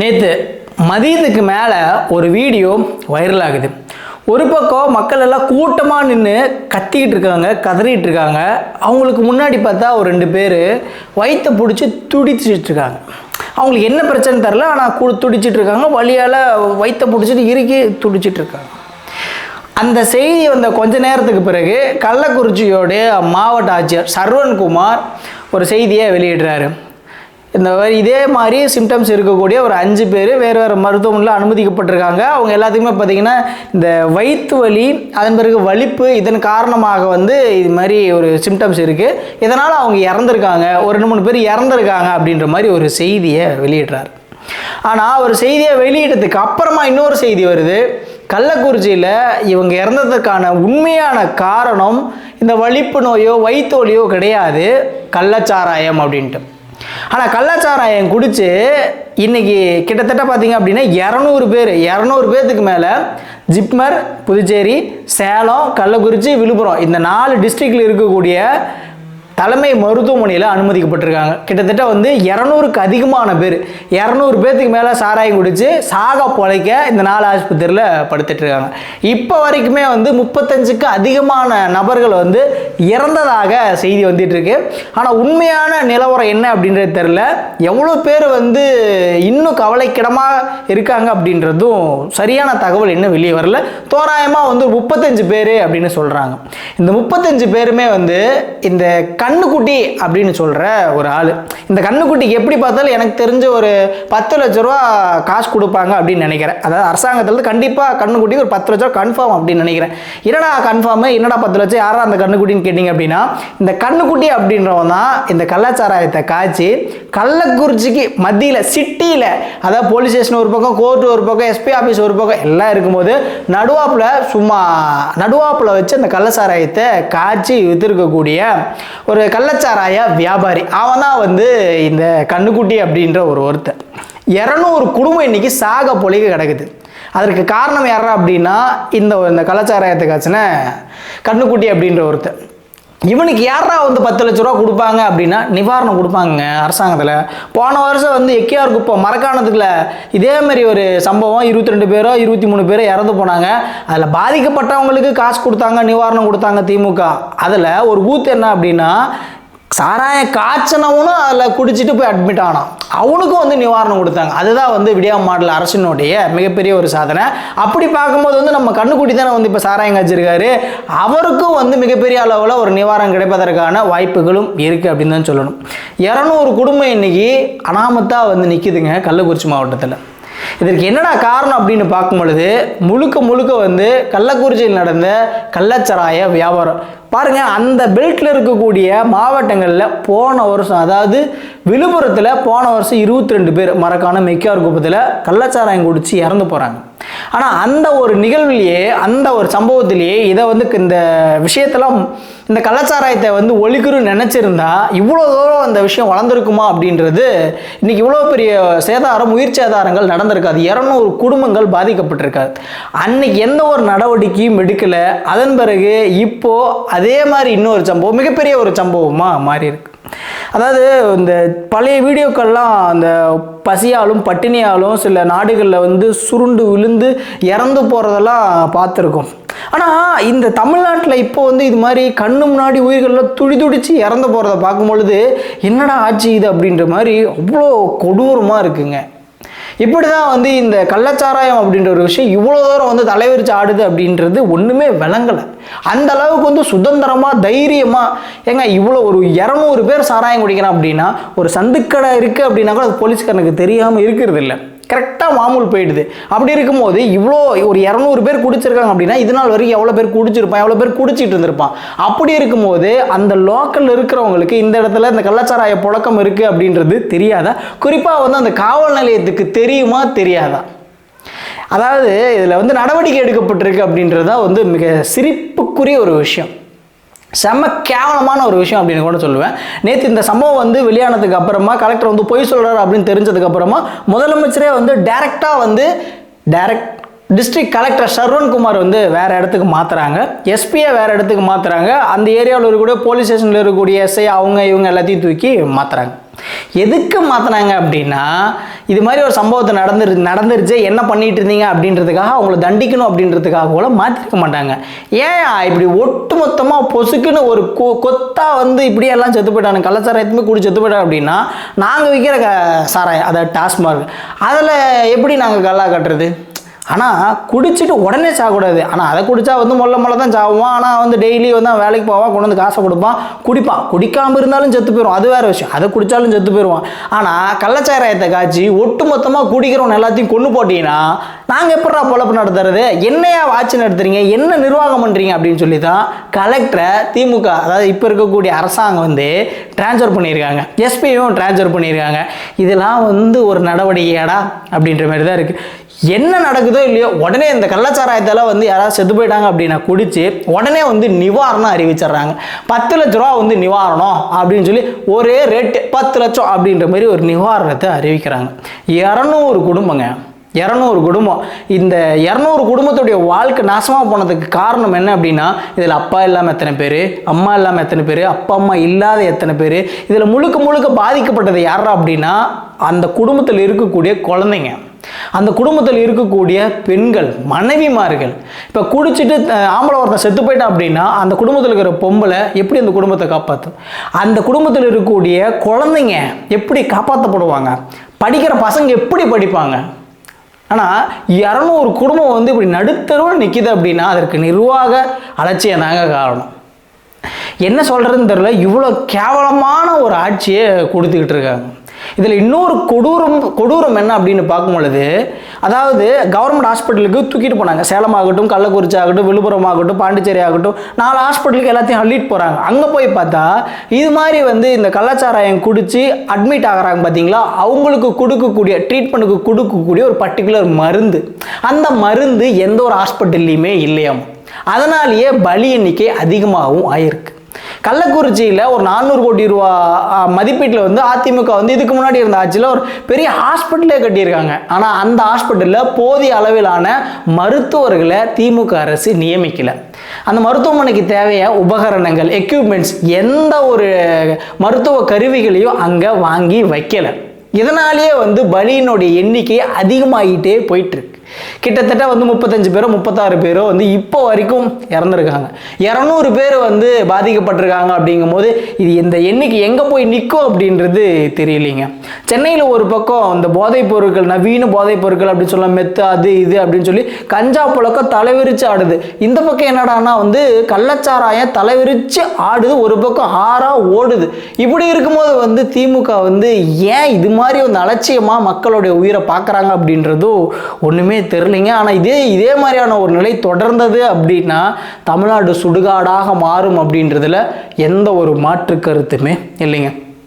நேற்று மதியத்துக்கு மேலே ஒரு வீடியோ வைரல் ஆகுது ஒரு பக்கம் மக்கள் எல்லாம் கூட்டமாக நின்று கத்திக்கிட்டு இருக்காங்க கதறிட்டு இருக்காங்க. அவங்களுக்கு முன்னாடி பார்த்தா ஒரு ரெண்டு பேர் வயிற்ற பிடிச்சி துடிச்சிட்டு இருக்காங்க. அவங்களுக்கு என்ன பிரச்சனை தெரில ஆனால் கு துடிச்சிட்டு இருக்காங்க. வழியால் வயிற்ற பிடிச்சிட்டு இறுக்கி துடிச்சிட்டு இருக்காங்க. அந்த செய்தி வந்த கொஞ்ச நேரத்துக்கு பிறகு கள்ளக்குறிச்சியோடைய மாவட்ட ஆட்சியர் சர்வன்குமார் ஒரு செய்தியை வெளியிடுறாரு. இந்த மாதிரி இதே மாதிரி சிம்டம்ஸ் இருக்கக்கூடிய ஒரு அஞ்சு பேர் வேறு வேறு மருத்துவமனையில் அனுமதிக்கப்பட்டிருக்காங்க. அவங்க எல்லாத்துக்குமே பார்த்தீங்கன்னா இந்த வயிற்று வலி அதன் பிறகு வலிப்பு இதன் காரணமாக வந்து இது மாதிரி ஒரு சிம்டம்ஸ் இருக்குது இதனால் அவங்க இறந்துருக்காங்க. ஒரு ரெண்டு மூணு பேர் இறந்துருக்காங்க அப்படின்ற மாதிரி ஒரு செய்தியை வெளியிடுறாரு. ஆனால் ஒரு செய்தியை வெளியிட்டதுக்கு அப்புறமா இன்னொரு செய்தி வருது. கள்ளக்குறிச்சியில் இவங்க இறந்ததுக்கான உண்மையான காரணம் இந்த வலிப்பு நோயோ வயிற்று வலியோ கிடையாது. கள்ளச்சாராயம் அப்படின்ட்டு. ஆனால் கள்ளச்சாராயம் குடித்து இன்னைக்கு கிட்டத்தட்ட பார்த்தீங்க அப்படின்னா இரநூறு பேர் இரநூறு பேர்த்துக்கு மேலே ஜிப்மர் புதுச்சேரி சேலம் கள்ளக்குறிச்சி விழுப்புரம் இந்த நாலு டிஸ்ட்ரிக்டில் இருக்கக்கூடிய தலைமை மருத்துவமனையில் அனுமதிக்கப்பட்டிருக்காங்க. கிட்டத்தட்ட வந்து இரநூறுக்கு அதிகமான பேர். இரநூறு பேர்த்துக்கு மேலே சாராயம் குடித்து சாக பொழைக்க இந்த நாலு ஆஸ்பத்திரியில் படுத்துட்ருக்காங்க இப்போ வரைக்குமே வந்து முப்பத்தஞ்சுக்கு அதிகமான நபர்கள் வந்து இறந்ததாக செய்தி வந்துட்டுருக்கு. ஆனால் உண்மையான நிலவரம் என்ன அப்படின்றது தெரில எவ்வளோ பேர் வந்து இன்னும் கவலைக்கிடமாக இருக்காங்க அப்படின்றதும் சரியான தகவல் இன்னும் வெளியே வரல. தோராயமாக வந்து முப்பத்தஞ்சு பேர் அப்படின்னு சொல்கிறாங்க இந்த முப்பத்தஞ்சு பேருமே வந்து இந்த கண்ணுக்குட்டி அப்படின்னு சொல்கிற ஒரு ஆள். இந்த கண்ணுக்குட்டிக்கு எப்படி பார்த்தாலும் எனக்கு தெரிஞ்ச ஒரு பத்து லட்ச ரூபா காசு கொடுப்பாங்க அப்படின்னு நினைக்கிறேன். அதாவது அரசாங்கத்துலேருந்து கண்டிப்பாக கண்ணுக்குட்டிக்கு ஒரு பத்து லட்ச ரூபா கன்ஃபார்ம் அப்படின்னு நினைக்கிறேன். என்னடா கன்ஃபார்மு என்னடா பத்து லட்சம்? யாரா அந்த கண்ணுக்குட்டின்னு கேட்டிங்க அப்படின்னா இந்த கண்ணுக்குட்டி அப்படின்றவன் தான் இந்த கள்ளச்சாராயத்தை காய்ச்சி கள்ளக்குறிச்சிக்கு மத்தியில் சிட்டியில் அதாவது போலீஸ் ஸ்டேஷன் ஒரு பக்கம் கோர்ட் ஒரு பக்கம் எஸ்பி ஆஃபீஸ் ஒரு பக்கம் எல்லாம் இருக்கும்போது நடுவாப்பில் சும்மா நடுவாப்பில் வச்சு அந்த கள்ளச்சாராயத்தை காய்ச்சி விற்றுருக்கக்கூடிய ஒரு ஒரு கள்ளச்சாராய வியாபாரி. அவன் தான் வந்து இந்த கண்ணுக்குட்டி அப்படின்ற ஒரு ஒருத்தன். இரநூறு குடும்பம் இன்னைக்கு சாக பொழிக கிடக்குது. அதற்கு காரணம் யாரா அப்படின்னா இந்த இந்த கள்ளச்சாராயத்தை கண்ணுக்குட்டி அப்படின்ற ஒருத்தன். இவனுக்கு யாரா வந்து பத்து லட்ச ரூபா கொடுப்பாங்க அப்படின்னா நிவாரணம் கொடுப்பாங்க அரசாங்கத்தில். போன வருஷம் வந்து எக்கியார் குப்பம் மரக்காணத்துக்குள்ள இதே மாதிரி ஒரு சம்பவம் இருபத்தி ரெண்டு பேரோ இருபத்தி மூணு பேரோ இறந்து போனாங்க. அதில் பாதிக்கப்பட்டவங்களுக்கு காசு கொடுத்தாங்க நிவாரணம் கொடுத்தாங்க திமுக. அதில் ஒரு கூத்து என்ன அப்படின்னா சாராயம் காய்ச்சனவனும் அதில் குடிச்சிட்டு போய் அட்மிட் ஆனான். அவனுக்கும் வந்து நிவாரணம் கொடுத்தாங்க. அதுதான் வந்து விடியா மாடல் அரசினுடைய மிகப்பெரிய ஒரு சாதனை. அப்படி பார்க்கும்போது வந்து நம்ம கண்ணுக்குட்டி தானே வந்து இப்போ சாராயம் காய்ச்சிருக்காரு. அவருக்கும் வந்து மிகப்பெரிய அளவில் ஒரு நிவாரணம் கிடைப்பதற்கான வாய்ப்புகளும் இருக்குது அப்படின்னு தான் சொல்லணும். இரநூறு குடும்பம் இன்னைக்கு அனாமத்தாக வந்து நிற்கிதுங்க கள்ளக்குறிச்சி மாவட்டத்தில். இதற்கு என்னடா காரணம் அப்படின்னு பார்க்கும் பொழுது முழுக்க முழுக்க வந்து கள்ளக்குறிச்சியில் நடந்த கள்ளச்சாராய வியாபாரம். பாருங்க அந்த பெல்ட்டில் இருக்கக்கூடிய மாவட்டங்களில் போன வருஷம் அதாவது விழுப்புரத்தில் போன வருஷம் இருபத்தி ரெண்டு பேர் மறக்கான மெக்கியார் குப்பத்தில் கள்ளச்சாராயம் குடிச்சு இறந்து போகிறாங்க ஆனால் அந்த ஒரு நிகழ்விலேயே அந்த ஒரு சம்பவத்திலேயே இதை வந்து இந்த விஷயத்தெல்லாம் இந்த கள்ளச்சாராயத்தை வந்து ஒழிக்கணும்னு நினச்சிருந்தா இவ்வளோ தூரம் அந்த விஷயம் வளர்ந்துருக்குமா அப்படின்றது இன்னைக்கு இவ்வளோ பெரிய சேதாரம் உயிர் சேதாரங்கள் நடந்திருக்காது இரநூறு குடும்பங்கள் பாதிக்கப்பட்டிருக்காது அன்னைக்கு எந்த ஒரு நடவடிக்கையும் எடுக்கலை. அதன் பிறகு இப்போ அது அதே மாதிரி இன்னொரு சம்பவம் மிகப்பெரிய ஒரு சம்பவமாக மாறி இருக்கு. அதாவது இந்த பழைய வீடியோக்கள்லாம் அந்த பசியாலும் பட்டினியாலும் சில நாடுகளில் வந்து சுருண்டு விழுந்து இறந்து போகிறதெல்லாம் பார்த்துருக்கோம். ஆனால் இந்த தமிழ்நாட்டில் இப்போ வந்து இது மாதிரி கண்ணு முன்னாடி உயிர்களில் துடி துடிச்சு இறந்து போகிறத பார்க்கும் பொழுது என்னடா ஆச்சு இது அப்படின்ற மாதிரி அவ்வளோ கொடூரமாக இருக்குங்க. இப்படி தான் வந்து இந்த கள்ளச்சாராயம் அப்படின்ற ஒரு விஷயம் இவ்வளோ தூரம் வந்து தலைவிரிச்சு ஆடுது அப்படின்றது ஒன்றுமே விளங்கலை. அந்த அளவுக்கு வந்து சுதந்திரமாக தைரியமாக ஏங்க இவ்வளோ ஒரு இரநூறு பேர் சாராயம் குடிக்கிறான் அப்படின்னா ஒரு சந்துக்கடை இருக்குது அப்படின்னா கூட அது போலீஸ்காரனுக்கு தெரியாமல் இருக்கிறது இல்லை. கரெக்டாக மாமூல் போயிடுது. அப்படி இருக்கும்போது இவ்வளோ ஒரு இரநூறு பேர் குடிச்சிருக்காங்க அப்படின்னா இது நாள் வரைக்கும் எவ்வளோ பேர் குடிச்சிருப்பான் எவ்வளோ பேர் குடிச்சிட்டு இருந்திருப்பான். அப்படி இருக்கும்போது அந்த லோக்கல் இருக்கிறவங்களுக்கு இந்த இடத்துல இந்த கள்ளச்சாராய புழக்கம் இருக்குது அப்படின்றது தெரியாதா? குறிப்பாக வந்து அந்த காவல் நிலையத்துக்கு தெரியுமா தெரியாதா? அதாவது இதில் வந்து நடவடிக்கை எடுக்கப்பட்டிருக்கு அப்படின்றது தான் வந்து மிக சிரிப்புக்குரிய ஒரு விஷயம். செம்ம கேவலமான ஒரு விஷயம் அப்படின்னு கூட சொல்லுவேன். நேற்று இந்த சம்பவம் வந்து வெளியானதுக்கு அப்புறமா கலெக்டர் வந்து பொய் சொல்கிறார் அப்படின்னு தெரிஞ்சதுக்கு அப்புறமா முதலமைச்சரே வந்து டைரெக்டாக வந்து டைரக்ட் டிஸ்ட்ரிக்ட் கலெக்டர் சர்வன்குமார் வந்து வேறு இடத்துக்கு மாற்றுறாங்க எஸ்பியை வேறு இடத்துக்கு மாற்றுறாங்க அந்த ஏரியாவில் இருக்கக்கூடிய போலீஸ் ஸ்டேஷனில் இருக்கக்கூடிய எஸ்ஐ அவங்க இவங்க எல்லாத்தையும் தூக்கி மாற்றுறாங்க எதுக்கு மாற்றினாங்க அப்படின்னா இது மாதிரி ஒரு சம்பவத்தை நடந்துரு நடந்துருச்சு என்ன பண்ணிட்டு இருந்தீங்க அப்படின்றதுக்காக அவங்கள தண்டிக்கணும் அப்படின்றதுக்காக கூட மாற்றிருக்க மாட்டாங்க. ஏன் இப்படி ஒட்டு மொத்தமாக பொசுக்குன்னு ஒரு கொ கொத்தா வந்து இப்படி எல்லாம் செத்து போயிட்டாங்க கள்ளச்சாராயத்துமே கூடி செத்து போயிட்டாங்க அப்படின்னா நாங்கள் விற்கிற க சாராயம் அதாவது டாஸ்மார்க் அதில் எப்படி நாங்கள் கல்லா கட்டுறது? ஆனால் குடிச்சிட்டு உடனே சாகக்கூடாது. ஆனால் அதை குடித்தா வந்து மொல்ல மொல்ல தான் சாவுவான் ஆனால் வந்து டெய்லி வந்து அவன் வேலைக்கு போவான் கொண்டு வந்து காசை கொடுப்பான் குடிப்பான். குடிக்காமல் இருந்தாலும் செத்து போயிடும் அது வேறு விஷயம். அதை குடித்தாலும் செத்து போயிடுவான் ஆனால் கள்ளச்சாராயத்தை காய்ச்சி ஒட்டு மொத்தமாக குடிக்கிறவன் எல்லாத்தையும் கொண்டு போட்டீங்கன்னா நாங்கள் எப்படா பொழப்பு நடத்துறது? என்னையா ஆட்சி நடத்துறீங்க? என்ன நிர்வாகம் பண்ணுறீங்க அப்படின்னு சொல்லி தான் கலெக்டரை திமுக அதாவது இப்போ இருக்கக்கூடிய அரசாங்கம் வந்து ட்ரான்ஸ்ஃபர் பண்ணியிருக்காங்க. எஸ்பியும் ட்ரான்ஸ்ஃபர் பண்ணியிருக்காங்க. இதெல்லாம் வந்து ஒரு நடவடிக்கையாடா அப்படின்ற மாதிரி தான் இருக்குது என்ன நடக்குதோ இல்லையோ உடனே இந்த கள்ளச்சாராயத்தால் வந்து யாராவது செத்து போயிட்டாங்க அப்படின்னா குடிச்சு உடனே வந்து நிவாரணம் அறிவிச்சிடுறாங்க. பத்து லட்ச ரூபா வந்து நிவாரணம் அப்படின்னு சொல்லி ஒரே ரேட்டு பத்து லட்சம் அப்படின்ற மாதிரி ஒரு நிவாரணத்தை அறிவிக்கிறாங்க. இரநூறு குடும்பங்க. இரநூறு குடும்பம். இந்த இரநூறு குடும்பத்துடைய வாழ்க்கை நாசமாக போனதுக்கு காரணம் என்ன அப்படின்னா இதில் அப்பா இல்லாமல் எத்தனை பேர் அம்மா இல்லாமல் எத்தனை பேர் அப்பா அம்மா இல்லாத எத்தனை பேர் இதில் முழுக்க முழுக்க பாதிக்கப்பட்டது யாரா அப்படின்னா அந்த குடும்பத்தில் இருக்கக்கூடிய குழந்தைங்க. அந்த குடும்பத்தில் இருக்கக்கூடிய பெண்கள் மனைவிமார்கள் இப்போ குடிச்சிட்டு ஆம்பளை ஒருத்தன் செத்து போயிட்டான் அப்படின்னா அந்த குடும்பத்தில் இருக்கிற பொம்பளை எப்படி அந்த குடும்பத்தை காப்பாற்றும் அந்த குடும்பத்தில் இருக்கக்கூடிய குழந்தைங்க எப்படி காப்பாற்றப்படுவாங்க படிக்கிற பசங்க எப்படி படிப்பாங்க? ஆனால் இரநூறு குடும்பம் வந்து இப்படி நடுத்தருவில் நிற்கிது அப்படின்னா அதற்கு நிர்வாக அலட்சியம் தாங்க காரணம். என்ன சொல்கிறதுன்னு தெரில இவ்வளோ கேவலமான ஒரு ஆட்சியை கொடுத்துக்கிட்டு இருக்காங்க. இதில் இன்னொரு கொடூரம் கொடூரம் என்ன அப்படின்னு பார்க்கும் பொழுது அதாவது கவர்மெண்ட் ஹாஸ்பிட்டலுக்கு தூக்கிட்டு போனாங்க. சேலம் ஆகட்டும் கள்ளக்குறிச்சி ஆகட்டும் விழுப்புரம் ஆகட்டும் பாண்டிச்சேரி ஆகட்டும் நாலு ஹாஸ்பிட்டலுக்கு எல்லாத்தையும் அள்ளிட்டு போகிறாங்க அங்கே போய் பார்த்தா இது மாதிரி வந்து இந்த கள்ளச்சாராயம் குடித்து அட்மிட் ஆகுறாங்க பார்த்தீங்களா? அவங்களுக்கு கொடுக்கக்கூடிய ட்ரீட்மெண்ட்டுக்கு கொடுக்கக்கூடிய ஒரு பர்டிகுலர் மருந்து. அந்த மருந்து எந்த ஒரு ஹாஸ்பிட்டல்லையுமே இல்லையாம். அதனாலேயே பலி எண்ணிக்கை அதிகமாகவும் ஆயிருக்கு. கள்ளக்குறிச்சியில் ஒரு நானூறு கோடி ரூபா மதிப்பீட்டில் வந்து அதிமுக வந்து இதுக்கு முன்னாடி இருந்த ஆட்சியில் ஒரு பெரிய ஹாஸ்பிட்டலே கட்டியிருக்காங்க. ஆனால் அந்த ஹாஸ்பிட்டலில் போதிய அளவிலான மருத்துவர்களை திமுக அரசு நியமிக்கலை. அந்த மருத்துவமனைக்கு தேவைய உபகரணங்கள் எக்யூப்மெண்ட்ஸ் எந்த ஒரு மருத்துவ கருவிகளையும் அங்கே வாங்கி வைக்கலை. இதனாலேயே வந்து பலியினுடைய எண்ணிக்கை அதிகமாகிட்டே போயிட்டுருக்கு கிட்டத்தட்ட வந்து முப்பத்தஞ்சு பேரோ முப்பத்தாறு பேரோ வந்து இப்போ வரைக்கும் இறந்துருக்காங்க. இரநூறு பேர் வந்து பாதிக்கப்பட்டிருக்காங்க அப்படிங்கும்போது இது இந்த எண்ணிக்கை எங்கே போய் நிற்கும் அப்படின்றது தெரியலைங்க. சென்னையில் ஒரு பக்கம் இந்த போதைப் பொருட்கள் நவீன போதைப் பொருட்கள் அப்படின்னு சொல்ல மெத்து அது இது அப்படின்னு சொல்லி கஞ்சா புழக்கம் தலைவிரிச்சு ஆடுது. இந்த பக்கம் என்னடான்னா வந்து கள்ளச்சாராயம் தலைவிரிச்சு ஆடுது ஒரு பக்கம் ஆறா ஓடுது. இப்படி இருக்கும்போது வந்து திமுக வந்து ஏன் இது மாதிரி வந்து அலட்சியமாக மக்களுடைய உயிரை பார்க்குறாங்க அப்படின்றதும் ஒன்றுமே தெரிலிங்க ஆனால் இதே இதே மாதிரியான ஒரு நிலை தொடர்ந்தது அப்படின்னா தமிழ்நாடு சுடுகாடாக மாறும் அப்படின்றதுல எந்த ஒரு மாற்று கருத்துமே இல்லைங்க.